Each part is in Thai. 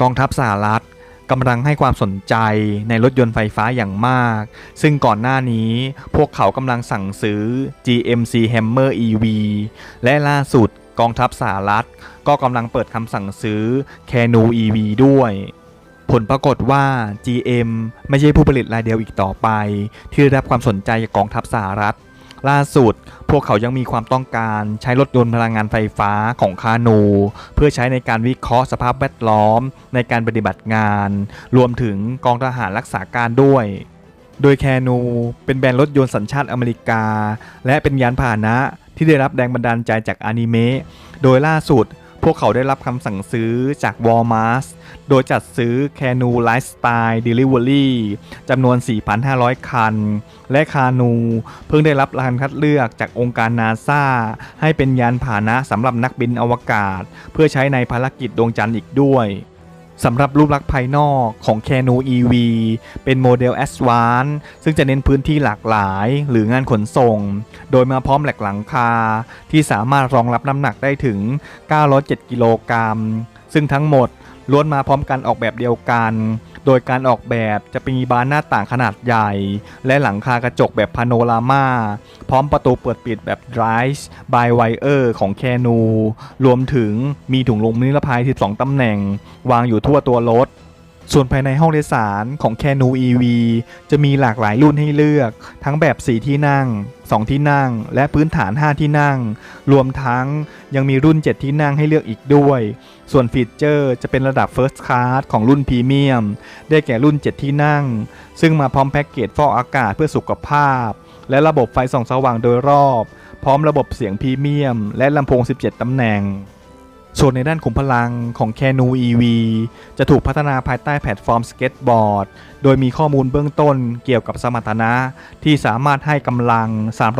กองทัพสหรัฐกำลังให้ความสนใจในรถยนต์ไฟฟ้าอย่างมาก ซึ่งก่อนหน้านี้พวกเขากำลังสั่งซื้อ GMC Hammer EV และล่าสุดกองทัพสหรัฐก็กำลังเปิดคำสั่งซื้อ Cano EV ด้วย ผลปรากฏว่า GM ไม่ใช่ผู้ผลิตรายเดียวอีกต่อไป ที่ได้รับความสนใจจากกองทัพสหรัฐ ล่าสุด พวกเขายังมีความต้องการใช้รถยนต์พลังงานไฟฟ้าของคานู เพื่อใช้ในการวิเคราะห์สภาพแวดล้อม ในการปฏิบัติงาน รวมถึงกองทหารรักษาการด้วย โดยแคนูเป็นแบรนด์รถยนต์สัญชาติอเมริกา และเป็นยานพาหนะที่ได้รับแรงบันดาลใจจากอนิเมะ โดยล่าสุด พวกเขาได้รับคำสั่งซื้อจาก Walmart โดยจัดซื้อ Canu Lifestyle Delivery จำนวน 4,500 คัน และคานู เพิ่งได้รับการคัดเลือกจากองค์การนาซาให้เป็นยานพาหนะสำหรับนักบินอวกาศ เพื่อใช้ในภารกิจดวงจันทร์อีกด้วยสำหรับรูปลักษณ์ภายนอกของ Cano EV เป็นโมเดล a d v a n c e ซึ่งจะเน้นพื้นที่หลากหลายหรืองานขนส่ง โดยมาพร้อมแหลกหลังคา ที่สามารถรองรับน้ำหนักได้ถึง 907 กิโลกรัม ซึ่งทั้งหมด ล้วนมาพร้อมกันออกแบบเดียวกัน โดยการออกแบบจะมีบานหน้าต่างขนาดใหญ่ และหลังคากระจกแบบพาโนรามาพร้อมประตูเปิดปิดแบบ Drive by Wire ของแคนู รวมถึงมีถุงลมนิรภัย 12 ตำแหน่ง วางอยู่ทั่วตัวรถ ส่วนภายในห้องโดยสารของ Cano EV จะมีหลากหลายรุ่นให้เลือก ทั้งแบบ 4 ที่นั่ง 2 ที่นั่ง และพื้นฐาน 5 ที่นั่ง รวมทั้งยังมีรุ่น 7 ที่นั่งให้เลือกอีกด้วย ส่วนฟีเจอร์จะเป็นระดับ First Class ของรุ่นพรีเมียม ได้แก่รุ่น 7 ที่นั่ง ซึ่งมาพร้อมแพ็กเกจฟอกอากาศเพื่อสุขภาพ และระบบไฟส่องสว่างโดยรอบ พร้อมระบบเสียงพรีเมียม และลำโพง 17 ตำแหน่ง ส่วนในด้านขุมพลังของ Cano EV จะถูกพัฒนาภายใต้แพลตฟอร์มสเก็ตบอร์ด โดยมีข้อมูลเบื้องต้นเกี่ยวกับสมรรถนะ ที่สามารถให้กำลัง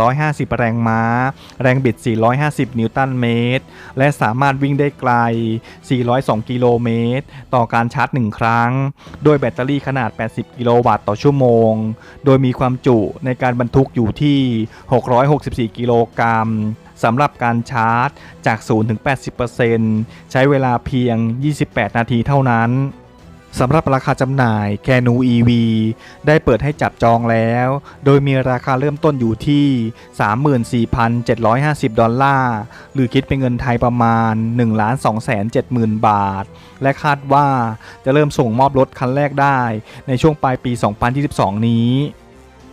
350 แรงม้า แรงบิด 450 นิวตันเมตร และสามารถวิ่งได้ไกล 402 กิโลเมตร ต่อการชาร์จ 1 ครั้ง โดยแบตเตอรี่ขนาด 80 กิโลวัตต์ต่อชั่วโมง โดยมีความจุในการบรรทุกอยู่ที่ 664 กิโลกรัม สำหรับการชาร์จจาก 0 ถึง 80%ใช้เวลาเพียง 28 นาทีเท่านั้นสำหรับราคาจำหน่าย Cano EV ได้เปิดให้จับจองแล้ว โดยมีราคาเริ่มต้นอยู่ที่ 34,750 ดอลลาร์ หรือคิดเป็นเงินไทยประมาณ 1,270,000 บาท และคาดว่าจะเริ่มส่งมอบรถคันแรกได้ในช่วงปลายปี 2022 นี้